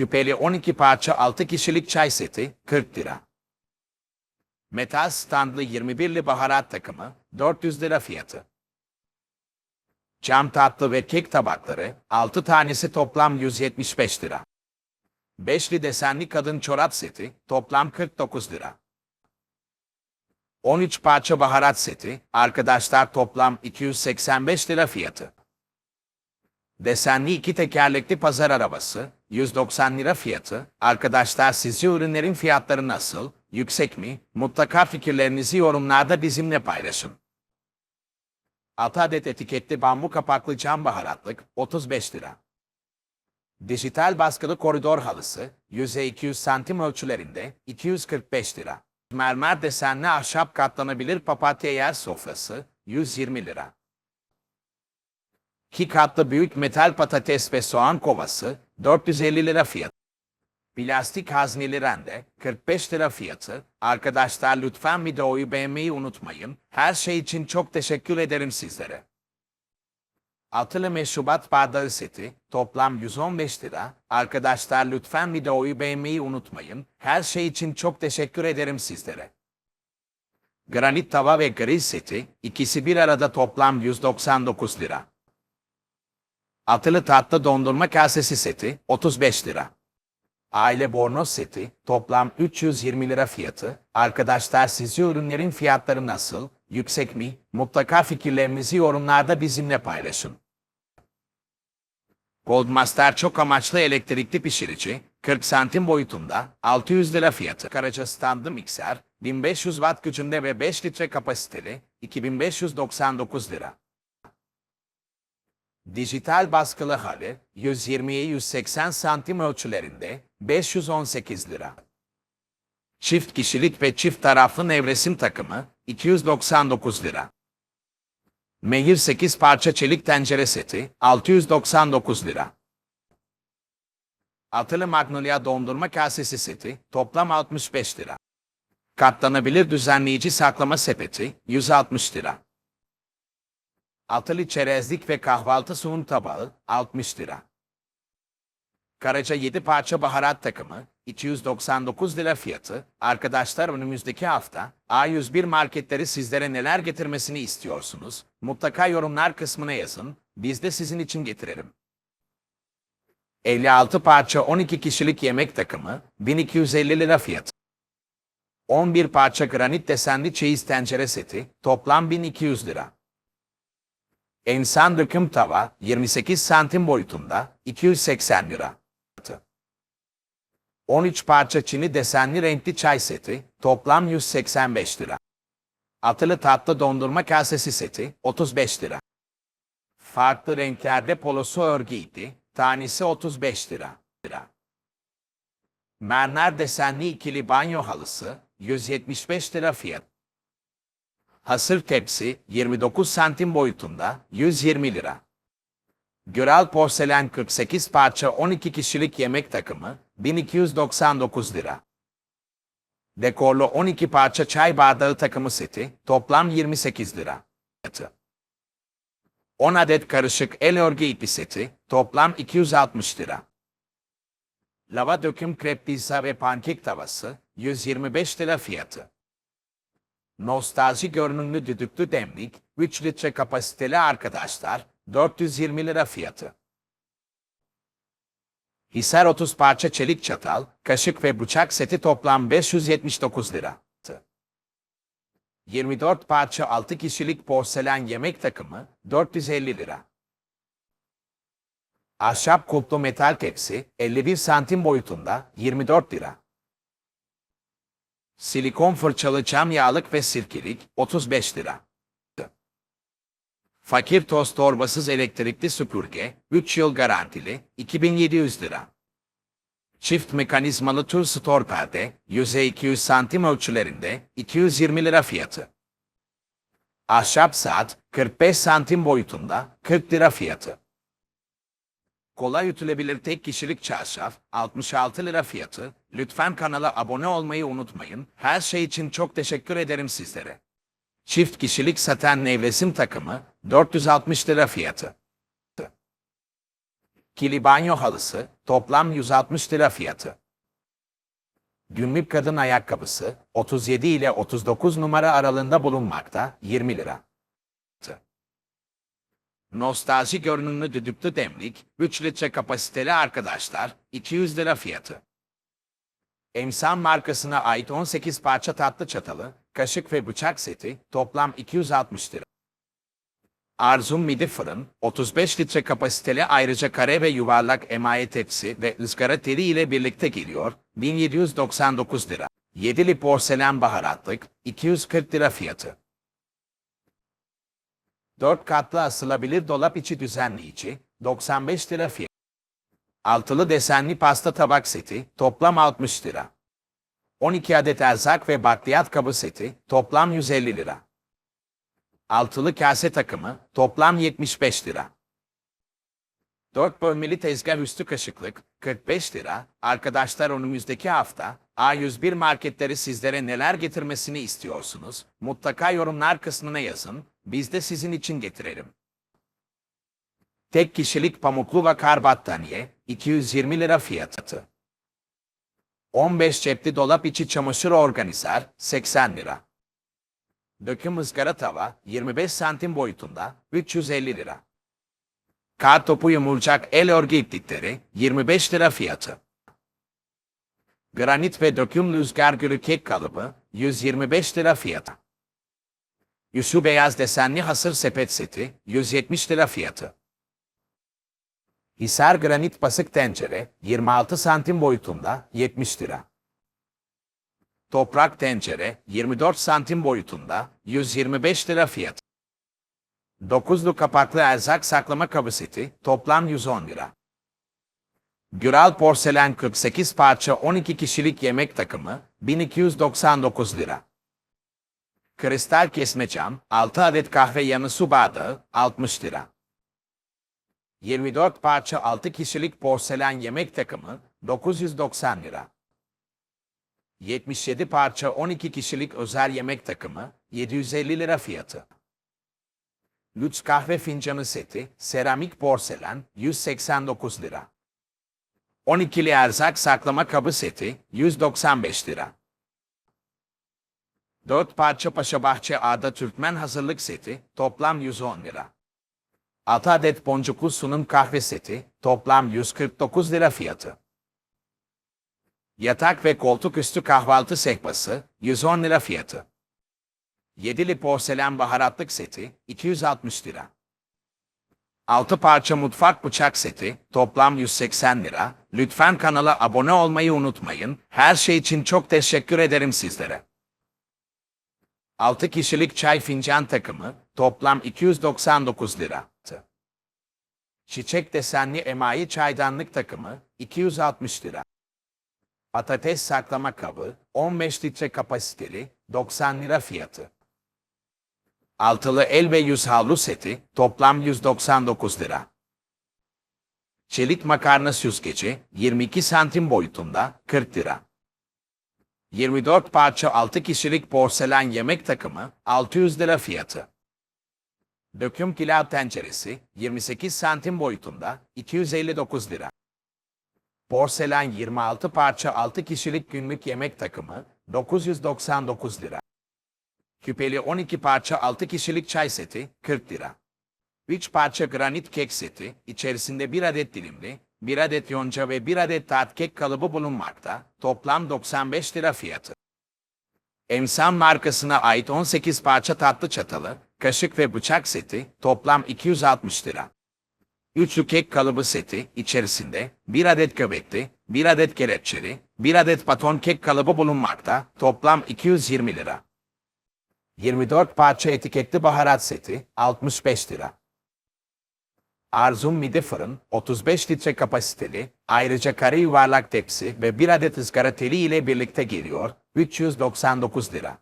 Küpeli 12 parça 6 kişilik çay seti 40 lira. Metal standlı 21'li baharat takımı 400 lira fiyatı. Cam tatlı ve kek tabakları 6 tanesi toplam 175 lira. Beşli desenli kadın çorap seti toplam 49 lira. 13 parça baharat seti arkadaşlar toplam 285 lira fiyatı. Desenli iki tekerlekli pazar arabası 190 lira fiyatı. Arkadaşlar sizce ürünlerin fiyatları nasıl? Yüksek mi? Mutlaka fikirlerinizi yorumlarda bizimle paylaşın. 6 adet etiketli bambu kapaklı cam baharatlık 35 lira. Dijital baskılı koridor halısı yüzey 200 santim ölçülerinde 245 lira. Mermer desenli ahşap katlanabilir papatya yer sofrası 120 lira. İki katlı büyük metal patates ve soğan kovası 450 lira fiyatı. Plastik hazneli rende 45 lira fiyatı. Arkadaşlar lütfen videoyu beğenmeyi unutmayın. Her şey için çok teşekkür ederim sizlere. Altılı meşrubat bardağı seti toplam 115 lira. Arkadaşlar lütfen videoyu beğenmeyi unutmayın. Her şey için çok teşekkür ederim sizlere. Granit tava ve grill seti ikisi bir arada toplam 199 lira. Atılı tatlı dondurma kasesi seti 35 lira. Aile bornoz seti toplam 320 lira fiyatı. Arkadaşlar sizce ürünlerin fiyatları nasıl? Yüksek mi? Mutlaka fikirlerinizi yorumlarda bizimle paylaşın. Goldmaster çok amaçlı elektrikli pişirici 40 santim boyutunda 600 lira fiyatı. Karaca standı mikser 1500 watt gücünde ve 5 litre kapasiteli 2599 lira. Dijital baskılı halı 120'ye 180 santim ölçülerinde 518 lira. Çift kişilik ve çift taraflı nevresim takımı 299 lira. Mehir 8 parça çelik tencere seti 699 lira. Atılı Magnolia dondurma kasesi seti toplam 65 lira. Katlanabilir düzenleyici saklama sepeti 160 lira. Atılı çerezlik ve kahvaltı sunum tabağı 60 lira. Karaca 7 parça baharat takımı 299 lira fiyatı. Arkadaşlar önümüzdeki hafta A101 marketleri sizlere neler getirmesini istiyorsunuz? Mutlaka yorumlar kısmına yazın. Biz de sizin için getirelim. 56 parça 12 kişilik yemek takımı 1250 lira fiyatı. 11 parça granit desenli çeyiz tencere seti toplam 1200 lira. Ensan döküm tava 28 santim boyutunda 280 lira. 13 parça çini desenli renkli çay seti toplam 185 lira. Atılı tatlı dondurma kasesi seti 35 lira. Farklı renklerde polosu örgü ipi tanesi 35 lira. lira. Mermer desenli ikili banyo halısı 175 lira fiyat. Hasır tepsi 29 santim boyutunda 120 lira. Göral porselen 48 parça 12 kişilik yemek takımı 1299 lira. Dekorlu 12 parça çay bardağı takımı seti toplam 28 lira. 10 adet karışık el örgü ipi seti toplam 260 lira. Lava döküm krep pizza ve pankek tavası 125 lira fiyatı. Nostalji görünümlü düdüklü demlik 3 litre kapasiteli arkadaşlar 420 lira fiyatı. Hisar 30 parça çelik çatal, kaşık ve bıçak seti toplam 579 lira. 24 parça 6 kişilik porselen yemek takımı 450 lira. Ahşap kulplu metal tepsi 51 santim boyutunda 24 lira. Silikon fırçalı cam yağlık ve sirkelik 35 lira. Fakir toz torbasız elektrikli süpürge 3 yıl garantili 2700 lira. Çift mekanizmalı tür store perde yüzey 200 santim ölçülerinde 220 lira fiyatı. Ahşap saat 45 santim boyutunda 40 lira fiyatı. Kolay ütülebilir tek kişilik çarşaf 66 lira fiyatı. Lütfen kanala abone olmayı unutmayın. Her şey için çok teşekkür ederim sizlere. Çift kişilik saten nevresim takımı 460 lira fiyatı. Kili banyo halısı toplam 160 lira fiyatı. Günlük kadın ayakkabısı 37 ile 39 numara aralığında bulunmakta 20 lira. Nostalji görünümlü düdüklü demlik 3 litre kapasiteli arkadaşlar 200 lira fiyatı. Emsan markasına ait 18 parça tatlı çatalı, kaşık ve bıçak seti toplam 260 lira. Arzum midi fırın, 35 litre kapasiteli ayrıca kare ve yuvarlak emaye tepsi ve ızgara teli ile birlikte geliyor, 1799 lira. Yedili porselen baharatlık, 240 lira fiyatı. 4 katlı asılabilir dolap içi düzenleyici, 95 lira fiyatı. Altılı desenli pasta tabak seti, toplam 60 lira. 12 adet erzak ve bakliyat kabı seti, toplam 150 lira. Altılı kase takımı, toplam 75 lira. 4 bölmeli tezgah üstü kaşıklık, 45 lira. Arkadaşlar önümüzdeki hafta A101 marketleri sizlere neler getirmesini istiyorsunuz? Mutlaka yorumlar kısmına yazın, biz de sizin için getirelim. Tek kişilik pamuklu vakar battaniye, 220 lira fiyatı. 15 cepli dolap içi çamaşır organizer, 80 lira. Döküm ızgara tava, 25 santim boyutunda, 350 lira. Kar topu yumulacak el örgü iplikleri, 25 lira fiyatı. Granit ve döküm rüzgar gülü kek kalıbı, 125 lira fiyatı. Yusu beyaz desenli hasır sepet seti, 170 lira fiyatı. Hisar granit basık tencere, 26 santim boyutunda, 70 lira. Toprak tencere, 24 santim boyutunda, 125 lira fiyatı. Dokuzlu kapaklı erzak saklama kabı seti, toplam 110 lira. Güral porselen 48 parça 12 kişilik yemek takımı, 1299 lira. Kristal kesme cam, 6 adet kahve yanı su bardağı, 60 lira. 24 parça 6 kişilik porselen yemek takımı, 990 lira. 77 parça 12 kişilik özel yemek takımı, 750 lira fiyatı. Lüks kahve fincanı seti, seramik porselen, 189 lira. 12'li erzak saklama kabı seti, 195 lira. 4 parça Paşabahçe Ağda Türkmen hazırlık seti, toplam 110 lira. 6 adet boncuklu sunum kahve seti, toplam 149 lira fiyatı. Yatak ve koltuk üstü kahvaltı sehpası, 110 lira fiyatı. Yedili porselen baharatlık seti, 260 lira. 6 parça mutfak bıçak seti, toplam 180 lira. Lütfen kanala abone olmayı unutmayın. Her şey için çok teşekkür ederim sizlere. 6 kişilik çay fincan takımı, toplam 299 lira. Çiçek desenli emayi çaydanlık takımı, 260 lira. Patates saklama kabı, 15 litre kapasiteli, 90 lira fiyatı. Altılı el ve yüz havlu seti, toplam 199 lira. Çelik makarna süzgeci, 22 santim boyutunda, 40 lira. 24 parça 6 kişilik porselen yemek takımı, 600 lira fiyatı. Döküm pilav tenceresi, 28 santim boyutunda, 259 lira. Porselen 26 parça 6 kişilik günlük yemek takımı 999 lira. Küpeli 12 parça 6 kişilik çay seti 40 lira. 3 parça granit kek seti içerisinde 1 adet dilimli, 1 adet yonca ve 1 adet tat kek kalıbı bulunmakta. Toplam 95 lira fiyatı. Emsan markasına ait 18 parça tatlı çatalı, kaşık ve bıçak seti toplam 260 lira. Üçlü kek kalıbı seti içerisinde bir adet göbekli, bir adet kelepçeli, bir adet baton kek kalıbı bulunmakta. Toplam 220 lira. 24 parça etiketli baharat seti 65 lira. Arzum mide fırın 35 litre kapasiteli, ayrıca kare yuvarlak tepsi ve bir adet ızgara teli ile birlikte geliyor 399 lira.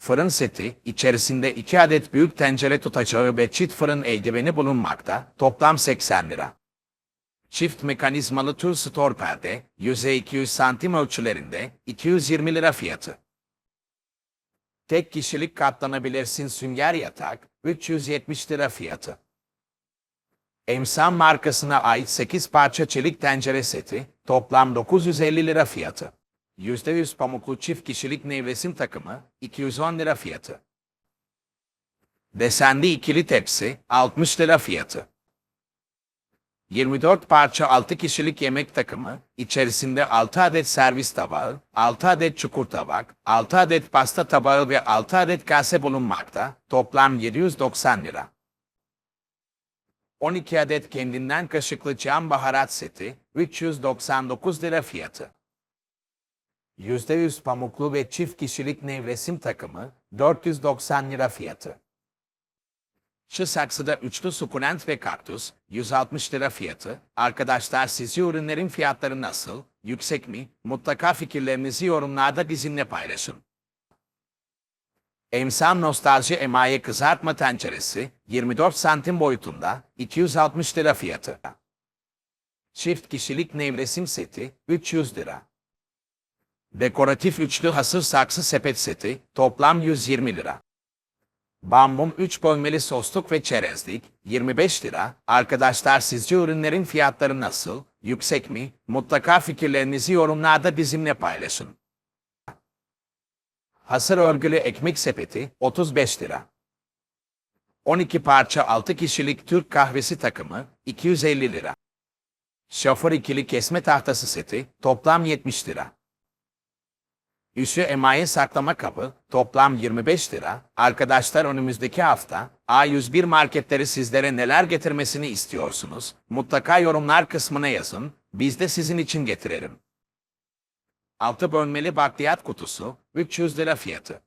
Fırın seti, içerisinde 2 adet büyük tencere tutacağı ve çift fırın eldiveni bulunmakta, toplam 80 lira. Çift mekanizmalı tür store perde, yüzey 200 santim ölçülerinde, 220 lira fiyatı. Tek kişilik katlanabilirsin sünger yatak, 370 lira fiyatı. Emsal markasına ait 8 parça çelik tencere seti, toplam 950 lira fiyatı. %100 pamuklu çift kişilik nevresim takımı, 210 lira fiyatı. Desenli ikili tepsi, 60 lira fiyatı. 24 parça 6 kişilik yemek takımı, içerisinde 6 adet servis tabağı, 6 adet çukur tabak, 6 adet pasta tabağı ve 6 adet kase bulunmakta, toplam 790 lira. 12 adet kendinden kaşıklı cam baharat seti, 399 lira fiyatı. %100 pamuklu ve çift kişilik nevresim takımı, 490 lira fiyatı. Şu saksıda üçlü sukulent ve kaktüs, 160 lira fiyatı. Arkadaşlar sizce ürünlerin fiyatları nasıl? Yüksek mi? Mutlaka fikirlerinizi yorumlarda bizimle paylaşın. Emsal Nostalji Emaye Kızartma Tenceresi, 24 santim boyutunda, 260 lira fiyatı. Çift kişilik nevresim seti, 300 lira. Dekoratif üçlü hasır saksı sepet seti, toplam 120 lira. Bambum 3 bölmeli sosluk ve çerezlik 25 lira. Arkadaşlar sizce ürünlerin fiyatları nasıl? Yüksek mi? Mutlaka fikirlerinizi yorumlarda bizimle paylaşın. Hasır örgülü ekmek sepeti 35 lira. 12 parça 6 kişilik Türk kahvesi takımı 250 lira. Şoför ikili kesme tahtası seti toplam 70 lira. Üssü emaye saklama kabı toplam 25 lira. Arkadaşlar önümüzdeki hafta A101 marketleri sizlere neler getirmesini istiyorsunuz? Mutlaka yorumlar kısmına yazın. Biz de sizin için getirelim. Altı bölmeli bakliyat kutusu 300 lira fiyatı.